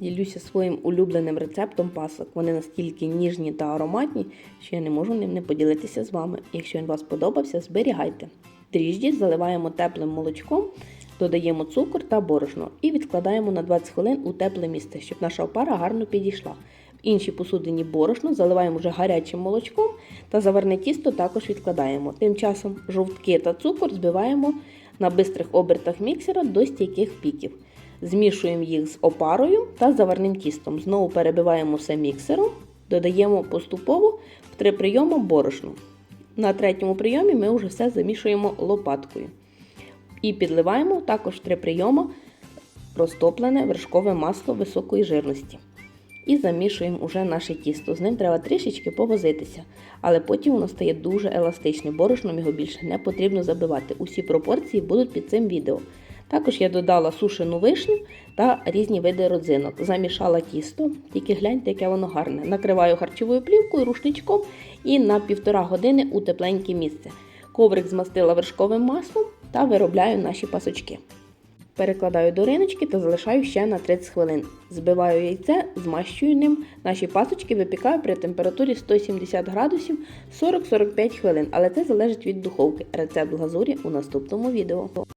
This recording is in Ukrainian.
Ділюся своїм улюбленим рецептом пасок. Вони настільки ніжні та ароматні, що я не можу ним не поділитися з вами. Якщо він вас подобався, зберігайте. Дріжджі заливаємо теплим молочком, додаємо цукор та борошно і відкладаємо на 20 хвилин у тепле місце, щоб наша опара гарно підійшла. В іншій посудині борошно заливаємо вже гарячим молочком та заварне тісто також відкладаємо. Тим часом жовтки та цукор збиваємо на бистрих обертах міксера до стійких піків. Змішуємо їх з опарою та заварним тістом. Знову перебиваємо все міксером, додаємо поступово в три прийоми борошно. На третьому прийомі ми вже все замішуємо лопаткою. І підливаємо також три прийоми розтоплене вершкове масло високої жирності. І замішуємо уже наше тісто. З ним треба трішечки повозитися, але потім воно стає дуже еластичне. Борошном його більше не потрібно забивати. Усі пропорції будуть під цим відео. Також я додала сушену вишню та різні види родзинок. Замішала тісто, тільки гляньте, яке воно гарне. Накриваю харчовою плівкою, рушничком і на півтора години у тепленьке місце. Коврик змастила вершковим маслом та виробляю наші пасочки. Перекладаю до риночки та залишаю ще на 30 хвилин. Збиваю яйце, змащую ним. Наші пасочки випікаю при температурі 170 градусів 40-45 хвилин, але це залежить від духовки. Рецепт глазурі у наступному відео.